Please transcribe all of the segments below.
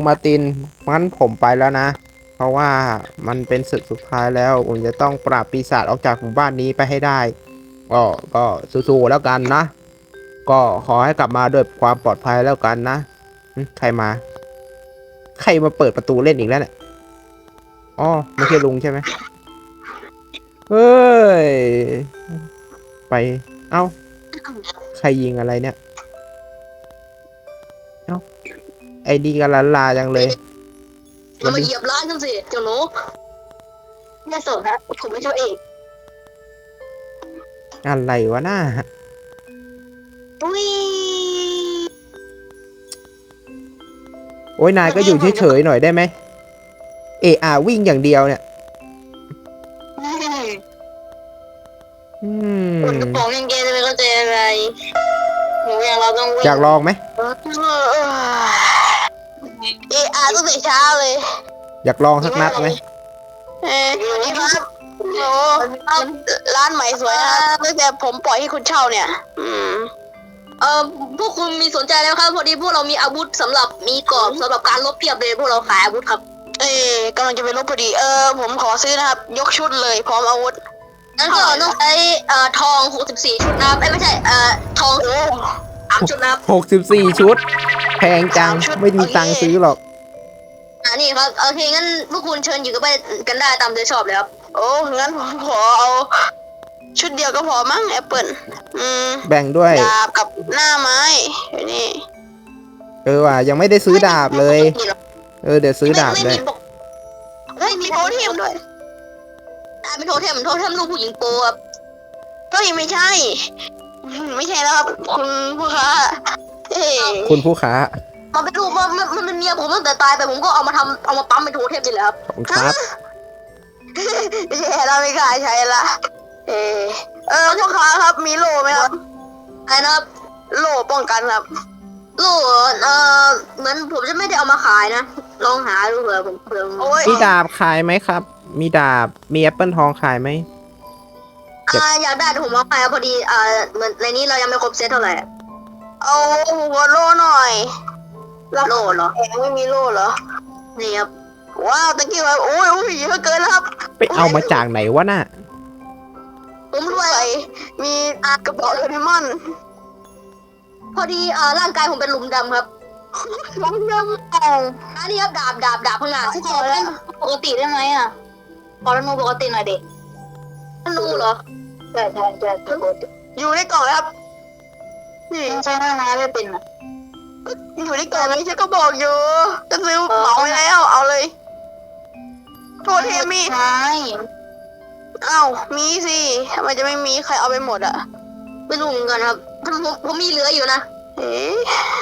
งมาตินงั้นผมไปแล้วนะ เพราะว่ามันเป็นศึกสุดท้ายแล้วผมจะต้องปราบปีศาจออกจากหมู่บ้านนี้ไปให้ได้ก็ก็สู้ๆแล้วกันนะ ก็ขอให้กลับมาด้วยความปลอดภัยแล้วกันนะใครมา ใครมาเปิดประตูเล่นอีกแล้วเนี่ยอ๋อไม่ใช่ลุงใช่ไหมเฮ้ย ไป เอ้า ใครยิงอะไรเนี่ย ไอ้ดีกันลันลาจังเลยอย่ามาเหยียบร้านฉันสิเจ้าหนูแม่สนฮะผมไม่ช่วยเองอะไรวะหน้าอุ้ยโอ้ยนายก็อยู่เฉยๆหน่อยได้ไหมเอะอะวิ่งอย่างเดียวเนี่ยอืมคนกระป๋องยังแกจะไม่เข้าใจอะไรหนูอย่างเราต้องวิ่งอยากลองไหม ช้าเลยอยากลองสักนัดไหมเออนี่ครับโอ้ร้านใหม่สวยนะตั้งแต่ผมปล่อยให้คุณเช่าเนี่ย อืม เออพวกคุณมีสนใจแล้วครับ พอดีพวกเรามีอาวุธสำหรับมีกรอบสำหรับการลบเพียบเลยพวกเราขายอาวุธครับ เอ้กำลังจะไปลบพอดี เออ ผมขอซื้อนะครับ ยกชุดเลยพร้อมอาวุธ งั้นก็ต้องใช้เอ่อทอง64ชุดนะครับเอ้ยไม่ใช่เอ่อทองสามชุดนะครับ หกสิบสี่ชุด แพงจัง ไม่มีตังค์ซื้อหรอก อ่านี่ครับโอเคงั้นพวกคุณเชิญอยู่กันไปกันได้ตามใจชอบเลยครับ โอ้งั้นผมขอเอา ชุดเดียวก็พอมั้งแอปเปิลอืมแบ่งด้วย ดาบกับหน้าไม้เดี๋ยวนี่เออว่ะยังไม่ได้ซื้อดาบเลยเออเดี๋ยวซื้อดาบเลย ไม่มีโทเทมด้วยดาบเป็นโทเทมโทเทมลูกผู้หญิงโปรครับเฮ้ยไม่ใช่ไม่ใช่แล้วครับคุณผู้ค้าเอ้ยคุณผู้ค้า มันเป็นลูกมันมันมันเป็นเมียผมตั้งแต่ตายไปผมก็เอามาทำเอามาปั๊มเป็นโทเทมนี่แหละครับ ขอบคุณครับ ไม่ใช่เราไม่กล้าใช้ละเออเออพ่อค้าครับมีโล่ไหมครับอะไรนะครับโล่ป้องกันครับ โล่เออเหมือนผมจะไม่ได้เอามาขายนะลองหาดูเผื่อผมเผื่อโอ้ยมีดาบขายไหมครับ มีดาบ มีแอปเปิลทองขายไหม อ่าอยากได้แต่ผมเอาไปครับพอดีอ่าเหมือนในนี้เรายังไม่ครบเซตเท่าไหร่เอาหัวโล่หน่อย โล่เหรอไม่มีโล่เหรอนี่ครับว้าวตะกี้ว่าโอ้ยโอ้ยเยอะเกินแล้วครับ ไปเอามาจากไหนวะน่ะ ผมรวยมีกระเป๋าโดเรมอน พอดีอ่าร่างกายผมเป็นหลุมดำครับหลุมดำอ๋ออันนี้ครับดาบดาบดาบข้างหน้าที่ขอเล่นปกติได้ไหมอะขอธนูปกติหน่อยเด็กธนูเหรอใช่ใช่ใช่ปกติอยู่ในกล่องครับนี่ใช้หน้าไม้ไม่เป็นอะ อยู่ในกล่องนี้ฉันก็บอกอยู่จะซื้อเหมาไปแล้วเอาเลยโทษเทมีใช่อ้าวมีสิทำไมจะไม่มีใครเอาไปหมดอะไม่รู้เหมือนกันครับผมผมผมมีเหลืออยู่นะเอ๊ะ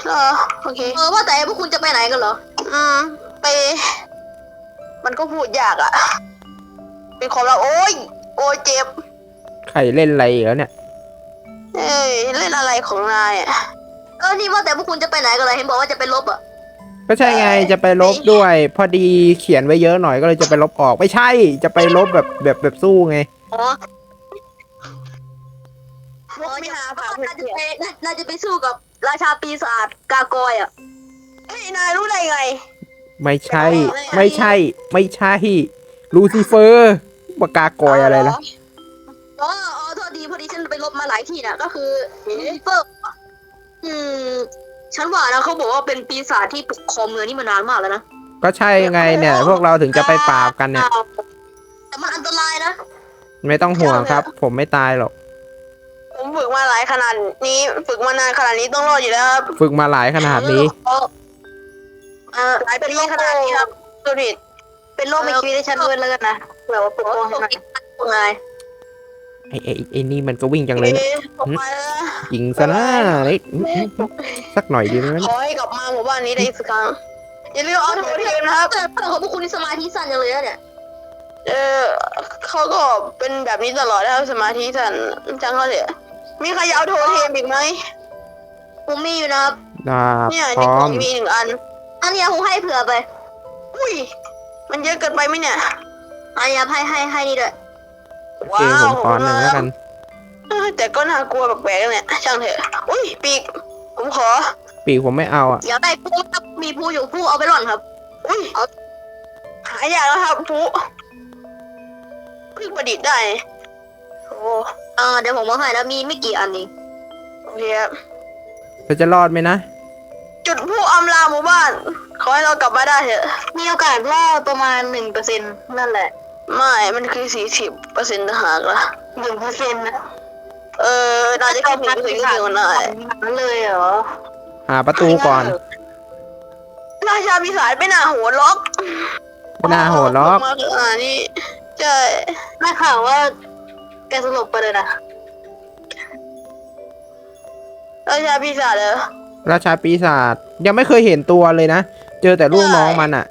เหรอโอเค เออว่าแต่พวกคุณจะไปไหนกันเหรออืมไป มันก็พูดยากอะเป็นของเราโอ้ยโอ้ยเจ็บ ใครเล่นอะไรอีกแล้วเนี่ย เอ้ยเล่นอะไรของนายอะ เออนี่ว่าแต่พวกคุณจะไปไหนกันเลยเห็นบอกว่าจะไปลบอะ ก็ใช่ไงจะไปลบด้วย พอดีเขียนไว้เยอะหน่อยก็เลยจะไปลบออก ไม่ใช่จะไปลบแบบแบบแบบสู้ไง อ๋อไม่หาผ่าน่าจะไปน่าจะไปสู้กับราชาปีศาจกากอยอะ เฮ้ยนายรู้ได้ไง ไม่ใช่ ไม่ใช่ ไม่ใช่ลูซิเฟอร์ปากากอยอะไรล่ะ อ๋อ อ๋อโทษดีพอดีฉันไปลบมาหลายที่นะก็คือเฟิร์ อืมฉันว่านะเขาบอกว่าเป็นปีศาจที่ปกครองเมืองนี่มานานมากแล้วนะก็ใช่ไงเนี่ย พวกเราถึงจะไปปราบกันเนี่ย แต่มันอันตรายนะ ไม่ต้องห่วงครับ ผมไม่ตายหรอก ผมฝึกมาหลายขนาดนี้ ฝึกมานานขนาดนี้ต้องรอดอยู่แล้วครับฝึกมาหลายขนาดนี้ เออหลายเป็นโรคขนาดนี้ครับตัวดิเป็นโรคไม่คิดให้ฉันด้วยแล้วกันนะแบบว่าปกป้องให้มันไง ไอ้ไอ้ไอ้นี่มันก็วิ่งจังเลยเนี่ยเอ๊ะออกไปแล้วยิงซะนะเอ้ยสักหน่อยดีไหมขอให้กลับมาหมู่บ้านนี้ได้อีกสักครั้ง อย่าลืมเอาโทรเทมนะครับ แต่เพื่อนของพวกคุณนี่สมาธิสั้นจังเลยนะเนี่ยเออเขาก็เป็นแบบนี้ตลอดนะครับสมาธิสั้นจังเขาเลยมีใครอยากเอาโทรเทมอีกไหมผมมีอยู่นะครับ ดาบเนี่ยพในร้กอล่องมมีหนึ่งอัน อันเนี้ยผมให้เผื่อไป อุ้ย มันเยอะเกินไปไหมเนี่ย อันเนี้ยให้ให้ให้นี่ด้วย โอเคผมขอหนึ่งแล้วกันเออแต่ก็น่ากลัวแปลกๆเนี่ยช่างเถอะอุ้ยปีกผมขอปปีกผมไม่เอาอะอยากได้ผู้ครับมีผู้อยู่ผู้เอาไปหล่อนครับ อุ้ยเอาหายากแล้วครับผู้เพิ่งประดิษฐ์ได้ โอ้อ่าเดี๋ยวผมมาให้แล้วมีไม่กี่อันเองโอเคครับเราจะรอดไหมนะ จุดผู้อำลาหมู่บ้าน ขอให้เรากลับมาได้เถอะ มีโอกาสรอดประมาณหนึ่งเปอร์เซ็นนั่นแหละ ไม่ มันคือสี่สิบเปอร์เซ็นต์หากละหนึ่งเปอร์เซ็นต์นะเออเราจะคิดถึงสิ่งที่ดีกว่าหน่อยนั้นเลยเหรอหาประตูก่อนราชาปีศาจไม่น่าโหดล็อกไม่น่าโหดล็อกมาขนาดนี้ใช่ได้ข่าวว่าแกสลบไปเลยนะราชาปีศาจเหรอราชาปีศาจยังไม่เคยเห็นตัวเลยนะ เจอแต่ลูกน้องมันอะ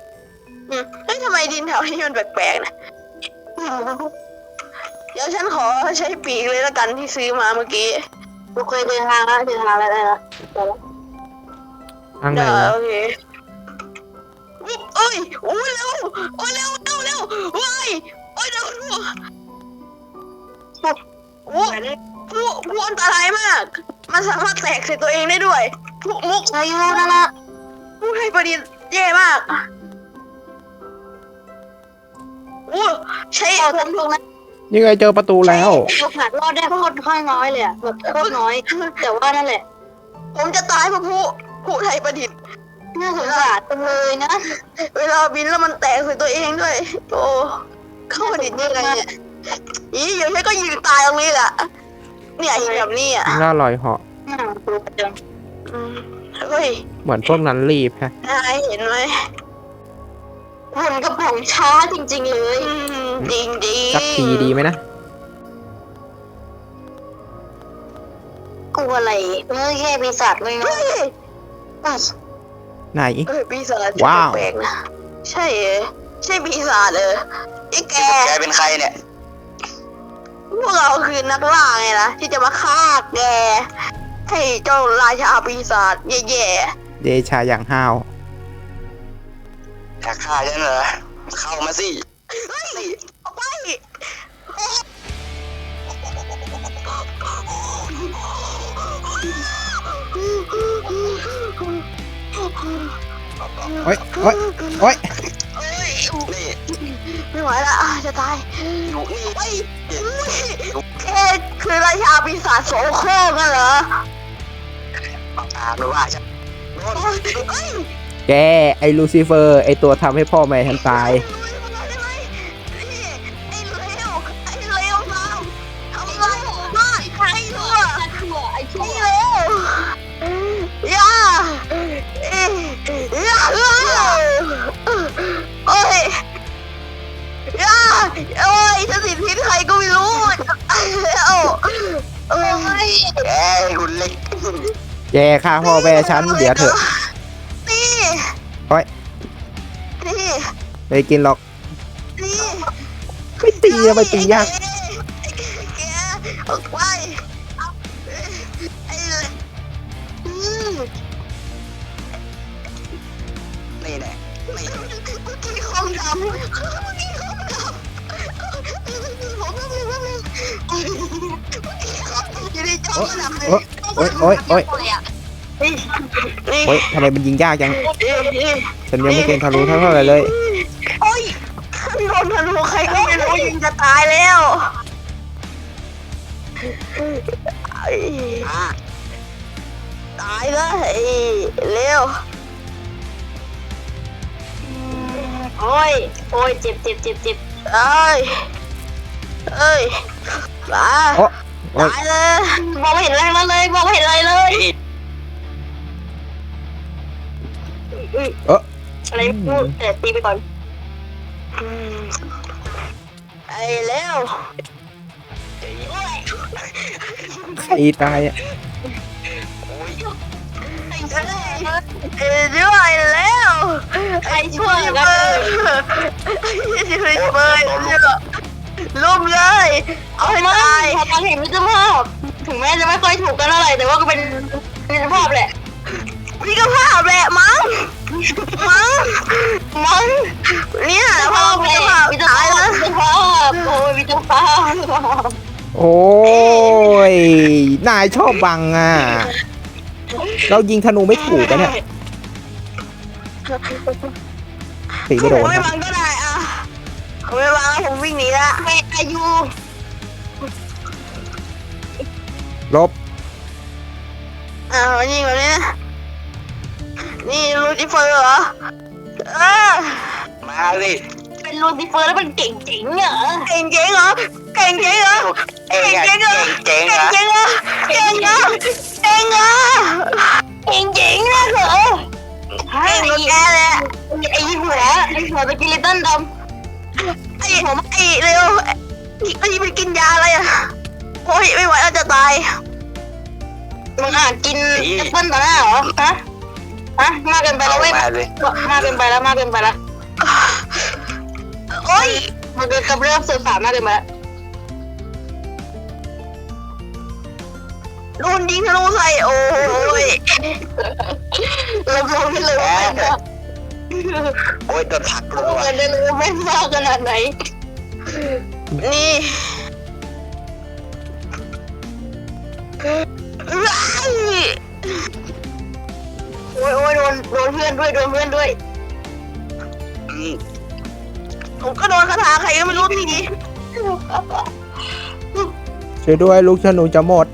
อืมเฮ้ยทำไมดินแถวนี้มันแปลกๆนะ เดี๋ยวฉันขอใช้ปีกเลยละกันที่ซื้อมาเมื่อกี้โอเคเดินทางแล้วเดินทางแล้วได้แล้วทางไหนได้วะโอเคอุ๊บเอ้ยโอ้ยเร็วโอ้ยเร็วเร็วเร็วเว้ยโอ้ยเร็วเร็วโอ้ผู้ผู้อันตรายมาก มันสามารถแตกใส่ตัวเองได้ด้วยผู้มุกอายุนั่นละผู้ให้ประดิษฐ์แย่มาก โอ้ใช้ผมตรงนั้นยังไงเจอประตูแล้วโอกาสรอดได้โคตรค่อยน้อยเลยอะแบบโคตรน้อย แต่ว่านั่นแหละ ผมจะตายเพราะผู้ผู้ไทยประดิษฐ์น่าสงสารจังเลยนะ เวลาบินแล้วมันแตกใส่ตัวเองด้วยโอ้เข้าประดิษฐ์ยังไงเนี่ยอีเดี๋ยวฉันก็ยืนตายตรงนี้แหละเนี่ยอีแบบนี้อะล่าลอยเหาะน่าดูประจังอืมเฮ้ยเหมือนพวกนั้นรีบฮะนายเห็นไหม หุ่นกับผงช้าจริง ๆ เลยจริงจริงสักทีดีไหมนะ กลัวอะไรเมื่อแค่ปีศาจไม่น้อยไหน เอ้ยปีศาจว้าว แปลกๆนะใช่เหรอใช่ปีศาจเหรอไอ้แกแกเป็นใครเนี่ย พวกเราคือนักล่าไงนะที่จะมาฆ่าแกให้เจ้าราชาปีศาจแย่เดชาอย่างห้าว อยากฆ่าฉันเหรอ เข้ามาสิๆเฮ้ยเอาไปโอ๊ยโอ๊ยโอ๊ยเอ้ยนี่ไม่ไหวละจะตายอยู่นี่เฮ้ยแกคือราชาปีศาจโสโครกนั่นเหรอบังอาจไม่ว่าฉันโน่นเฮ้ย แกไอ้ลูซิเฟอร์ ไอ้ตัวทำให้พ่อแม่ฉันตายไอเลวไอเลวมากทำอะไรบ้าไอ้ชั่วไอเลวอย่าเอ้ยอย่าโอ้ยอย่าโอ้ยฉันติพิษใครก็ไม่รู้เอ้าโอ้ยแกหุ่นเล็กแกฆ่าพ่อแม่ฉันเดี๋ยวเถอะ ไม่กินหรอกนี่ไม่ตีอะไม่ตียากแกออกไปไอ้เลยอืมนี่แน่นี่เมื่อกี้คอมดำเมื่อกี้คอมดำผมก็ไม่รู้เลยเมื่อกี้คอมอยู่ในจอมันดำเลยโอ๊ยโอ๊ยโอ๊ยโอ๊ยทำไมมันยิงยากจัง ฉันยังไม่เคยทะลุเท่าไหร่เลย โอ้ยมีคนทะลุใครก็ไม่รู้ยิงจะตายแล้วไอ้อะตายเลยเร็วโอ้ยโอ้ยเจ็บเจ็บเจ็บเจ็บเอ้ยเอ้ยมาโอ๊ะโอ๊ยตายเลยมองไม่เห็นอะไรมาเลยมองไม่เห็นอะไรเลยเอออะไรไม่พูดแต่ตีไปก่อน ไอ้เร็วใครตายอะเอ้ยด้วยแล้วไอ้ช่วยกันไอ้ช่วยเปิดลุมเลย เอาให้ตายพอฟังเห็นมิตรภาพถึงแม้จะไม่ค่อยถูกกันเท่าไหร่แต่ว่าก็เป็นมิตรภาพแหละมิตรภาพแหละมั้ง มั้งมั้งเนี่ยพ่อมิตรภาพตายแล้วมิตรภาพโอ้ยมิตรภาพโอ้ย นายชอบบังอะ เรายิงธนูไม่ถูกอะเนี่ยตีไม่โดนผมไม่ครับบังก็ได้อะผมไม่บังแล้วผมวิ่งหนีละไม่อายุลบอ่ายิงแบบนี้นะ นี่ลูซิเฟอร์เหรอเออมาสิเป็นลูซิเฟอร์แล้วมันเก่งจริงเหรอเก่งจริงเหรอเก่งจริงเหรอเองอะเก่งเก่งเก่งเก่งเก่งอะเก่งเหรอเก่งเหรอเก่งจริงนะเหรอเก่งกว่าแกเลยอะไอ้หัวไอ้หัวตะกิลิตันดำไอ้หัวไอ้เร็วไอ้ไปกินยาอะไรอะโอ้ยไม่ไหวแล้วจะตายมึงอาจกินแอปเปิ้ลต่อหน้าเหรอฮะ ฮะมากเกินไปแล้วเว้ยมาสิมากเกินไปแล้วมากเกินไปแล้วโอ้ยมันเกินกับเรื่องสื่อสารมากเกินไปแล้วโดนยิงทะลุใส่โอ้ยเรามองไม่เลยว่าเป็นแบบโอ้ยโดนผลักรัเราวเงินได้รู้ว่าแม่นมากขนาดไหน นี่ว้าย โอ้ยโอ้ยโดนโดนเพื่อนด้วยโดนเพื่อนด้วยอืมผมก็โดนคาถาใครก็ไม่รู้ทีนี้ช่วยด้วยลูกธนูจะหมด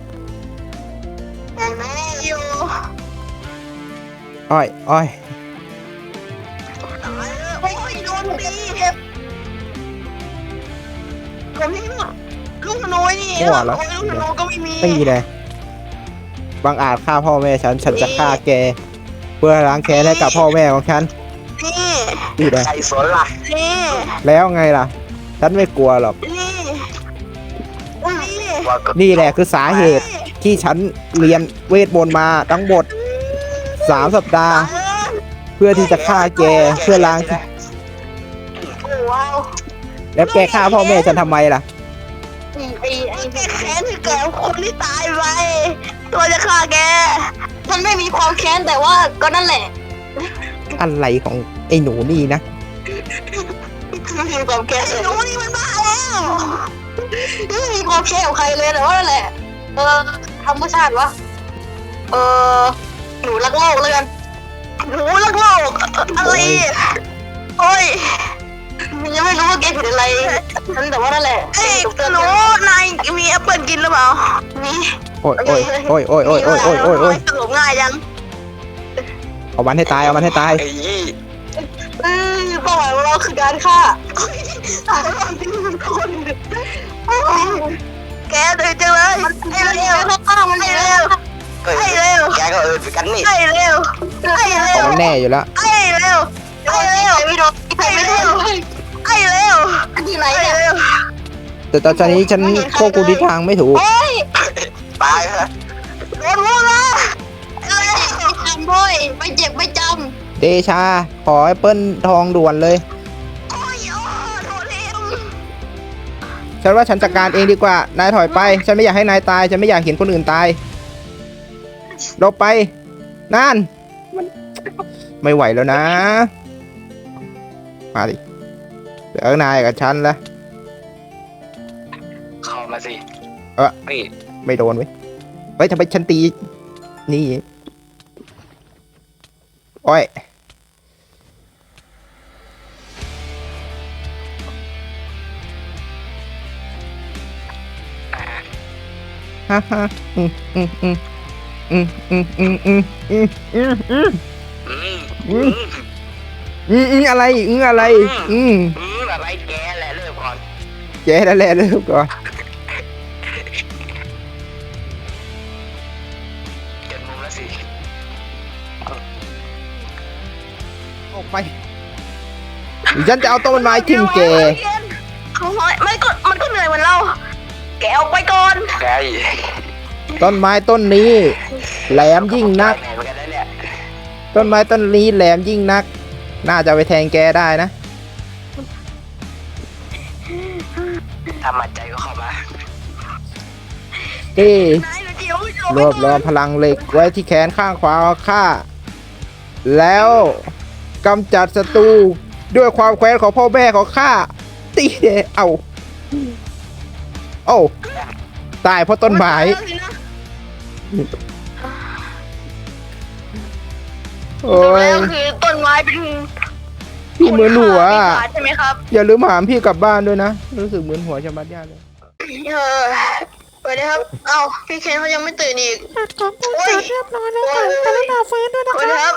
อยู่อ้อยอ้อยโอ้ยโดนตีเจ็บผมนี่ลูกธนูนี่โอ้ยลูกธนูก็ไม่มีตีเลยบางอาจฆ่าพ่อแม่ฉันฉันจะฆ่าแกเพื่อล้างแค้นให้กับพ่อแม่ของฉันนี่นี่เลยใครสนล่ะนี่แล้วไงล่ะ ฉันไม่กลัวหรอก นี่นี่ว่าก็นี่แหละคือสาเหตุที่ฉันเรียนเวทมนต์มาทั้งหมดสามสัปดาห์ เพื่อที่จะฆ่าแกเพื่อล้างโอ้ว้าวแล้วแกฆ่าพ่อแม่ฉันทำไมล่ะ ไอ้ไอ้แกแค้นที่แกคนที่ตายไปตัวจะฆ่าแก มันไม่มีความแค้นแต่ว่าก็นั่นแหละอะไรของไอ้หนูนี่นะ ไม่มีความแค้นไอ้หนูนี่มันบ้าแล้วไม่มีความแค้นกับใครเลยแต่ว่านั่นแหละ เออธรรมชาติวะเออหนูรักโลกเลยกันหนูรักโลกอะไรโอ้ย ยังไม่รู้ว่าแกผิดอะไรนั่นแต่ว่านั่นแหละเอ้ยหนูนายมีแอปเปิลกินหรือเปล่ามีโอ้ยโอ้ยโอ้ยโอ้ยโอ้ยโอ้ยโอ้ยโอ้ยโอ้ยสรุปง่ายยังเอามันให้ตายเอามันให้ตายไอ้ยี่เออเป้าหมายของเราคือการฆ่าตายแล้วทิ้งมันคนแกเดือดจังเลยให้เร็วฆ่ามันให้เร็วเอ้ยให้เร็วแกก็เอินเหมือนกันนี่ให้เร็วให้เร็เอาวมันแน่อยู่แล้วให้เร็วให้เร็วไม่โดนให้เร็ว ให้เร็วที่ไหนเนี่ยแต่ตอนนี้ฉันควบคุมทิศทางไม่ถูก โอ้ยตายฮะโดนรู้ละเร็วจำด้วยไม่เจ็บไม่จำเดชา ขอแอปเปิลทองด่วนเลย โอ้ยโอ้โดนเร็วฉันว่าฉันจัดการเองดีกว่า นายถอยไป ฉันไม่อยากให้นายตาย ฉันไม่อยากเห็นคนอื่นตายลบไป นั่นมันไม่ไหวแล้วนะ มาดิ เหลือนายกับฉันแล้วเข้ามาสิเอ๊ะนี่ไม่โดนเว้ยเฮ้ยทำไมฉันตี นี่ โอ้ยฮ่าฮ่าอืมอืมอืมอืมอืมอืมอืมอืมอืมอืมอืมอือืมมอืมอืมอะไรอืมอะไรอืมอื เจ๊นั่นแหละเริ่มก่อนจนมุมแล้วสิออกไปหรือฉันจะเอาต้นไม้ทิ่มแกเขาน้อยไม่ก็มันก็เหนื่อยเหมือนเรา แกออกไปก่อนแกต้นไม้ต้นนี้ แหลมยิ่งนักแหเหมือนกันนะเนี่ยต้นไม้ต้นนี้แหลมยิ่งนัก น่าจะไปแทงแกได้นะ ถ้ามั่นใจก็เข้ามาเอ้นายเดี๋ยวรวบรวมพลังเหล็กไว้ที่แขนข้างขวาของข้าแล้วกำจัดศัตรูด้วยความแค้นของพ่อแม่ของข้าตีเดเอาโอ้ตายเพราะต้นไม้โอ้สรุปยแล้วคือต้นไม้เป็น พี่เหมือนหัวปีอะศาจใช่ไหมครับอย่าลืมหามพี่กลับบ้านด้วยนะ รู้สึกเหมือนหัวชะมัดยากเลย เออไปเลยครับ เอ้าพี่เคนเขายังไม่ตื่นอีก ตัดของคุณเสร็จเรียบร้อยแล้วค่ะกรุณาฟื้นด้วยนะไปคะเลยครับ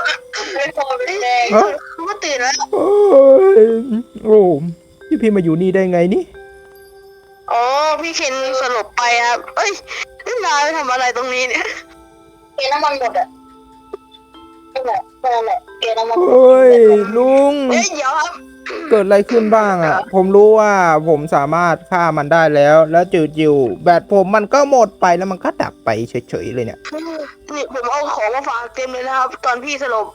ไม่พอเป็นแดงฮะเขาก็ตื่นแล้ว โอ้ยโอ้พี่พี่มาอยู่นี่ได้ไงนี่ อ๋อ พี่เคนสลบไปครับ เอ้ยนี่นายไปทำอะไรตรงนี้เนี่ยเกน้ำมันหมดอะนั่นแหละนั่นแหละ เกน้ำมันโอ้ยลุงเอ้ยเดี๋ยวครับเกิดอะไรขึ้นบ้างอะ ผมรู้ว่าผมสามารถฆ่ามันได้แล้ว แล้วจู่ๆแบตผมมันก็หมดไปแล้วมันก็ดับไปเฉยๆเลยเนี่ย นี่ผมเอาของมาฝากเต็มเลยนะครับ ตอนพี่สลบ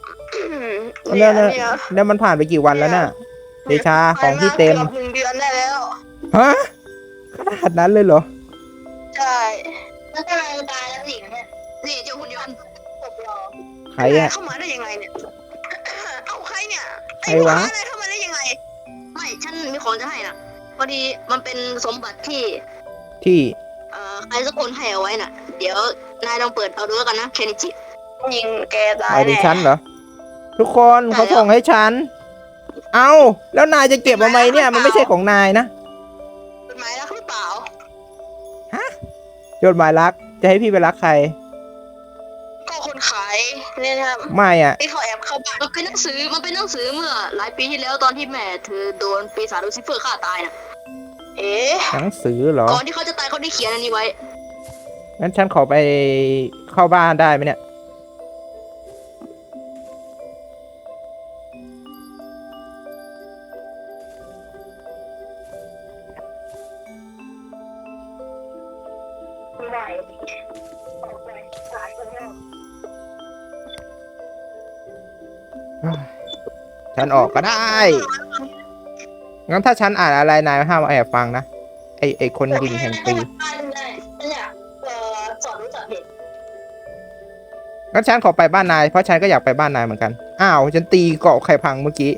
แล้เนี่วยแล้วเนี่ยแล้วมันผ่านไปกี่วันแล้วน่ะเดชาของพี่เต็ม กือบหนึ่งเดือนได้แล้ว ฮะขนาดนั้นเลยเหรอ ใช่แล้วก็เลยตายแล้วสิเนี่ยนี่เจ้าหุ่นยนต์ตบรอใครอะเข้ามาได้ยังไงเนี่ย เอาใครเนี่ยใครวะไอ้อะไรเข้ามาได้ยังไง ไม่ฉันมีของจะให้น่ะ พอดีมันเป็นสมบัติที่ ที่ เอ่อใครสักคนให้เอาไว้น่ะ เดี๋ยวนายลองเปิดเอาดูแล้วกันนะเคนจิยิงแกตาหยมายถึงแน่ฉันเหรอ ทุกคนเขาส่งให้ฉัน เอาแล้วนายจะเก็บทำไมเนี่ย มันไม่ใช่ของนายนะเป็นไม้รักหรือเปล่า จดหมายรัก จะให้พี่ไปรักใคร ก็คนขายเนี่ยนะครับไม่อะที่เขาแอบเข้าบ้านมันเป็นหนังสือมันเป็นหนังสือเมื่อ หลายปีที่แล้วตอนที่แม่เธอโดนปีศาจลูซิเฟอร์ฆ่าตายน่ะเอ๊ะหนังสือเหรอก่อนที่เขาจะตายเขาได้เขียนอันนี้ไว้งั้นฉันขอไปเข้าบ้านได้ไหมเนี่ย ฉันออกก็ได้ งั้นถ้าฉันอ่านอะไรนายห้ามแอบฟังนะ ไอไอคนยิงแห่งปีได้ฉันอยากเอ่อสอนรู้จักเด็กงั้นฉันขอไปบ้านนาย เพราะฉันก็อยากไปบ้านนายเหมือนกัน อ้าว ฉันตีเกาะไข่พังเมื่อกี้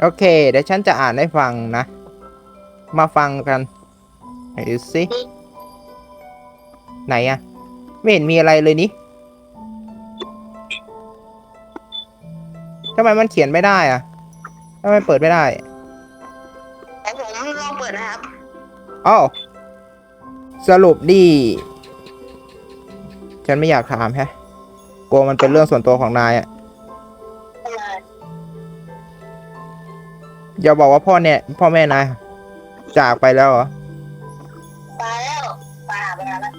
โอเค เดี๋ยวฉันจะอ่านให้ฟังนะ มาฟังกันไหนดูสิ ไหนอะไม่เห็นมีอะไรเลยนี่ทำไมมันเขียนไม่ได้อะทำไมเปิดไม่ได้แต่ผมลองเปิดนะครับอ้าวสรุปดีฉันไม่อยากถามแฮะกลัวมันเป็นเรื่องส่วนตัวของนายอะอย่าบอกว่าพ่อเนี่ย พ่อแม่นายจากไปแล้วเหรอตายแล้วตายหาไปนานแล้ว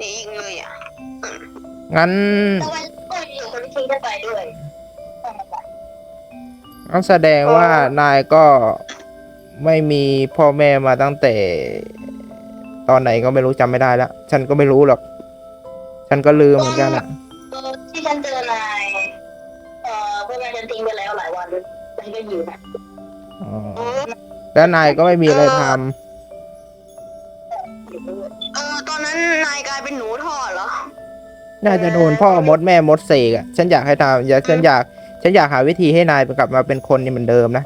นี่ยิงเลยอะงั้นแต่ว่าก็ยิงคนที่ทิ้งได้ไปด้วยงั้นแสดงว่านายก็ไม่มีพ่อแม่มาตั้งแต่ ตอนไหนก็ไม่รู้จำไม่ได้แล้ว ฉันก็ไม่รู้หรอก ฉันก็ลืมเหมือนกันอะที่ฉันเจอนายเอ่อเพื่อนฉันทิ้งไปแล้วหลายวันฉันก็อยู่นะอ๋อแล้วนายก็ไม่มีอะไรทำ นนั้นนายกลายเป็นหนูทอดเหรอ น่าจะโดนพ่อมดแม่มดเสกอะฉันอยากให้ทำอยากฉันอยาก ฉันอยากหาวิธีให้นายกลับมาเป็นคนนี่เหมือนเดิมนะ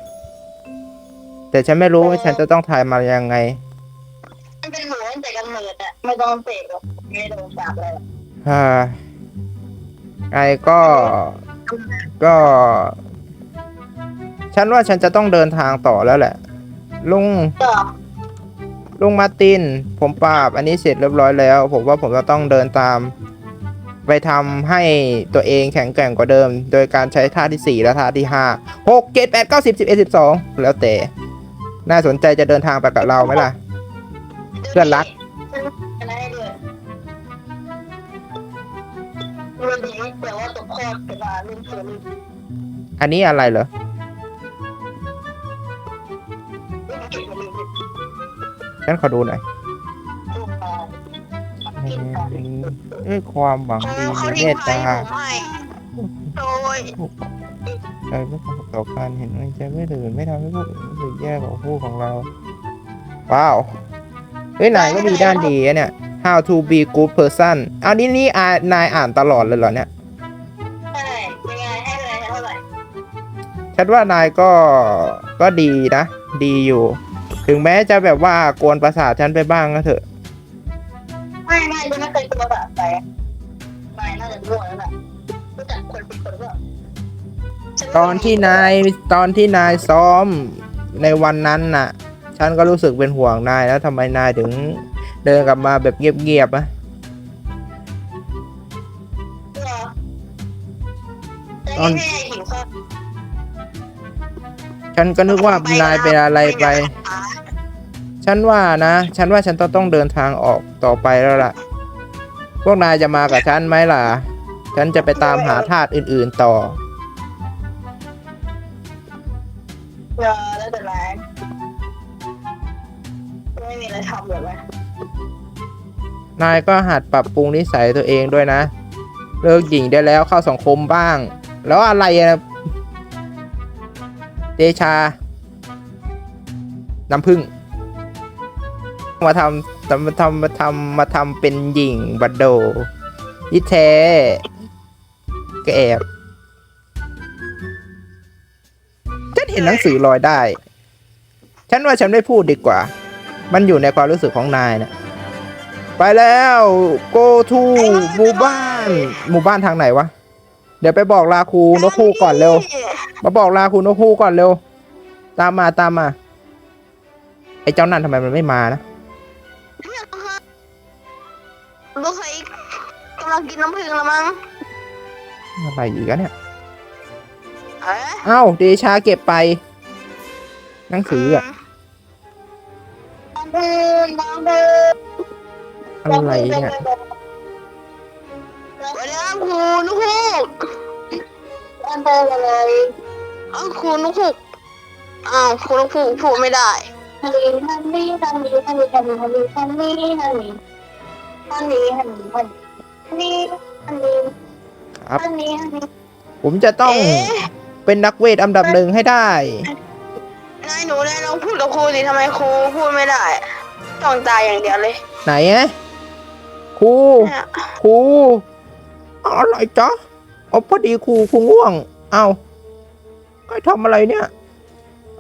แต่ฉันไม่รู้ว่าฉันจะต้องทายมายังไง มันเป็นหนูตั้งแต่กำเนิดอะไม่ต้องเสกหรอกไม่โดนจับเลยฮ่าไงก็ ก็ ฉันว่าฉันจะต้องเดินทางต่อแล้วแหละ ลุงก็ ลุงมาร์ติน ผมปราบ อันนี้เสร็จเรียบร้อยแล้ว ผมว่าผมจะต้องเดินตาม ไปทำให้ตัวเองแข็งแกร่งกว่าเดิม โดยการใช้ท่าที่ 4 และท่าที่ 5 6 7 8 9 10 11 12 แล้วแต่ น่าสนใจจะเดินทางไปกับเราไหมล่ะ เพื่อนรักอันนี้อะไรเหรอ ฉันขอดูหน่อยลุ่มมาด้วยความหวังดีเขาและทิ้เมงตไว้ตาผมให้โดยใจไม่ตกต่อการเห็นใจไม่ตื่นไม่ทำให้ผู้อื่นรู้สึกแย่ของผู้ของเรา ว้าวเฮ้ยนายก็มีด้านดีอะเนี่ย how to be good person เอานี่นี่อ่านนายอ่านตลอดเลยเหรอเนี่ยใช่ยังไงให้คะแนนเท่าไหร่ฉันว่านายก็ก็ดีนะ ดีอยู่ ถึงแม้จะแบบว่ากวนประสาทฉันไปบ้างก็เถอะ ไม่ไม่ฉันไม่เคยตัวแบบไปไม่น่าจะรู้แล้วแหละรู้จักคนเป็นคนก็ฉัตอนที่นายตอนที่นายซ้อมในวันนั้นน่ะ ฉันก็รู้สึกเป็นห่วงนายแล้วทำไมนายถึงเดินกลับมาแบบเงียบๆอะตอนแม่หิวข้าว ฉันก็นึกว่านายเป็นอะไรไป ฉันว่านะ ฉันว่าฉันต้องต้องเดินทางออกต่อไปแล้วล่ะ พวกนายจะมากับฉันไหมล่ะ ฉันจะไปตามหาธาตุอื่นๆต่อเออแล้วแต่ไรไม่มีอะไรทำเลยไหมนายก็หัดปรับปรุงนิสัยตัวเองด้วยนะ เลิกหญิงได้แล้วเข้าสังคมบ้าง แล้วอะไรอะ เดชา น้ำพึ่ง มาทำทำมาทำมาทำมาทำเป็นหญิงบัดโดยี่แท้ก็แอบฉันเห็นหนังสือลอยได้ ฉันว่าฉันไม่พูดดีกว่า มันอยู่ในความรู้สึกของนายนะไปแล้ว go to หมู่บ้าน หมู่บ้านทางไหนวะ เดี๋ยวไปบอกลาครูนกคูก่อนเร็ว มาบอกลาครูนกคูก่อนเร็ว ตามมาตามมา ไอ้เจ้านั่นทำไมมันไม่มานะลูกใครกำลังกินน้ำผึ้งแล้วมั้งอะไรอีกอะเนี่ยเอ๊ะเอ้าเดชาเก็บไป หนังสืออะน้ำผึ้งน้ำผึ้งอะไรเนี่ยสวัสดีครับครูนุกฮูกน้ำผึ้งอะไรอ้าว ครูนุกฮูกอ้าวครูนุกฮูกพูดไม่ได้ฮันนี่ฮันนี่ฮันนี่ฮันนี่ฮันนี่ฮันนี่ฮันนี่ฮันนี่ฮันนี่ฮันนี่ฮันนี่ฮันนี่ครับฮันนี่ฮันนี่ผมจะต้องเป็นนักเวทอันดับหนึ่งให้ได้นายหนูนายลองพูดกับครูสิทำไมครูพูดไม่ได้ต้องตายอย่างเดียวเลย ไหนอะครูเนี่ยครูอะไรจ๊ะเอาพอดีครูครูง่วง เอา ก็ทำอะไรเนี่ย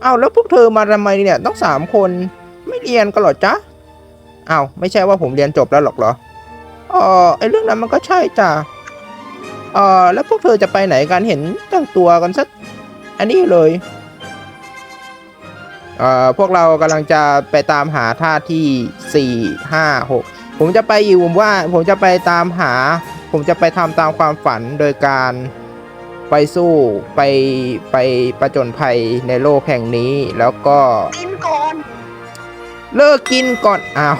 เอาแล้วพวกเธอมาทำไมเนี่ยต้องสามคนไม่เรียนกันหรอจ๊ะเอาไม่ใช่ว่าผมเรียนจบแล้วหรอกเหรอเออไอเรื่องนั้นมันก็ใช่จ้ะเออแล้วพวกเธอจะไปไหนกันเห็นแต่งตัวกันสักอันนี้เลยเอ่อพวกเรากำลังจะไปตามหาท่าที่สี่ห้าหกผมจะไปอยู่ผมว่าผมจะไปตามหา ผมจะไปทำตามความฝันโดยการ ไปสู้ไปไปประจนภัยในโลกแห่งนี้แล้วก็ กินก่อน เลิกกินก่อนอ้าว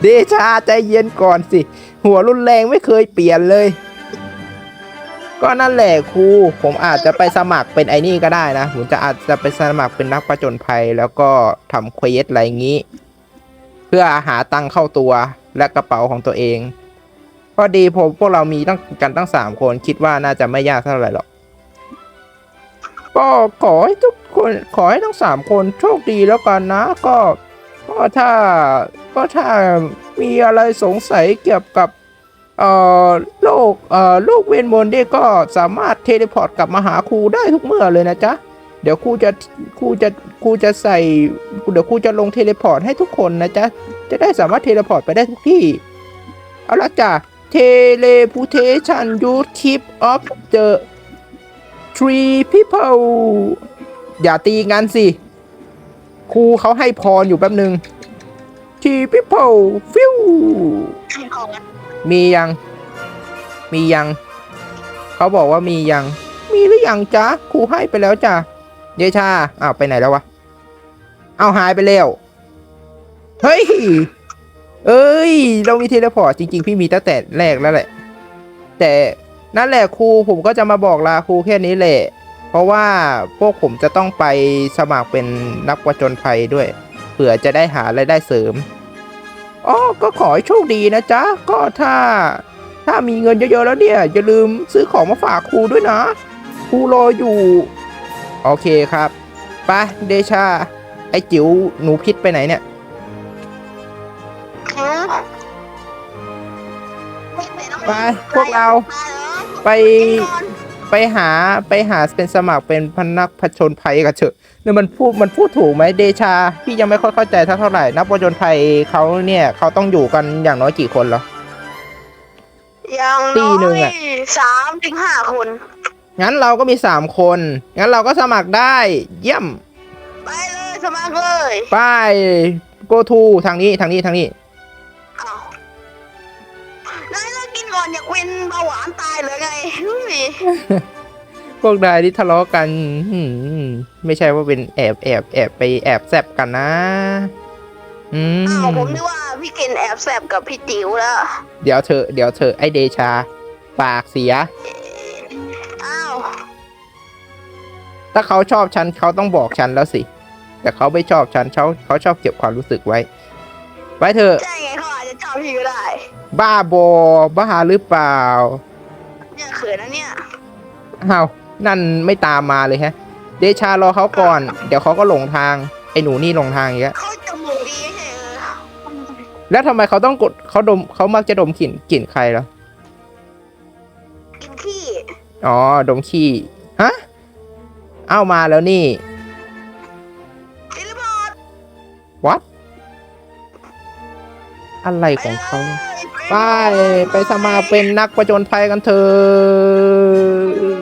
เดชาใจเย็นก่อนสิ หัวรุนแรงไม่เคยเปลี่ยนเลยก็นั่นแหละครูผมอาจจะไปสมัครเป็นไอ้นี่ก็ได้นะผมจะอาจจะไปสมัครเป็นนักประจนภัย แล้วก็ทำเควสอะไรอย่างนี้ เพื่อหาตังค์เข้าตัวและกระเป๋าของตัวเองพอดีผมพวกเรามีตั้งกันตั้งสามคนคิดว่าน่าจะไม่ยากเท่าไหร่หรอก ก็ขอให้ทุกคนขอให้ทั้งสามคนโชคดีแล้วกันนะ ก็ก็ถ้าก็ถ้ามีอะไรสงสัยเกี่ยวกับเอ่อโลกเอ่อโลกเวทมนต์เนี่ยก็สามารถเทเลพอร์ตกลับมาหาครูได้ทุกเมื่อเลยนะจ๊ะเดี๋ยวครูจะครูจะครูจะใส่เดี๋ยวครูจะลงเทเลพอร์ตให้ทุกคนนะจ๊ะจะได้สามารถเทเลพอร์ตไปได้ทุกที่เอาละจ้ะเทเลพูเทชันยูทิปออฟเดอะ three people อย่าตีกันสิ ครูเขาให้พรอยู่แป๊บหนึ่ง three people ฟิวมียัง มียัง เขาบอกว่ามียัง มีหรือยังจ๊ะ ครูให้ไปแล้วจ้ะเดชาอ้าวไปไหนแล้ววะ เอาหายไปแล้ว เฮ้ย เอ้ย เรามีเทเลพอร์ตจริง ๆ พี่มีตั้งแต่แรกแล้วแหละ แต่ นั่นแหละครูผมก็จะมาบอกลาครูแค่นี้แหละ เพราะว่าพวกผมจะต้องไปสมัครเป็นนักประจนภัยด้วย เผื่อจะได้หารายได้เสริมอ๋อก็ขอให้โชคดีนะจ๊ะ ก็ถ้า ถ้ามีเงินเยอะๆแล้วเนี่ยอย่าลืมซื้อของมาฝากครูด้วยนะ ครูรออยู่ โอเคครับไปเดชา ไอจิ๋วหนูพิษไปไหนเนี่ย ไปพวกเรา ไป ไปไปหาไปหาเป็นสมัครเป็นพนักผจญภัยกันเถอะเนี่ยมันพูดมันพูดถูกไหมเดชา พี่ยังไม่ค่อยเข้าใจเท่าไหร่ นักผจญภัยเขาเนี่ยเขาต้องอยู่กันอย่างน้อยกี่คนเหรออย่างปีน้อหนึ่งยอะสามถึงห้าคน งั้นเราก็มีสามคน งั้นเราก็สมัครได้ เยี่ยม ไปเลยสมัครเลย ไป go to ทางนี้ทางนี้ทางนี้ กกินก่อนอยากเป็นเบาหวานตายเลยไงเฮ้ยพวกนายที่ทะเลาะกันหืมไม่ใช่ว่าเป็นแอบแอบแอบไปแอบแซบกันนะ อืมอ้าวผมนึกว่าพี่เกณฑ์แอบแสบกับพี่จิ๋วแล้วเดี๋ยวเธอะเดี๋ยวเธอะไอเดชา ปากเสีย อ้าวถ้าเขาชอบฉันเขาต้องบอกฉันแล้วสิ แต่เขาไม่ชอบฉันเขาเขาชอบเก็บความรู้สึกไว้ ไว้เถอะ ใช่ไงเขาอาจจะชอบพี่ก็ได้ บ้าบอบ้าหรือเปล่าเนี่ยเขินนะเนี่ยอ้าวนั่นไม่ตามมาเลยฮะ เดชารอเขาก่อน เดี๋ยวเขาก็หลงทาง ไอ้หนูนี่หลงทางอีกแล้วเขาจมูกดีใช่เออแล้วทำไมเขาต้องกดเขาดมเขามักจะดมกลิ่นกลิ่นใครเหรอกินขี้อ๋อดมขี้ฮะเอ้ามาแล้วนี่เทเลพอร์ตวัดอะไรของเขา ไป ไปสมาเป็นนักประจนภัยกันเถอะ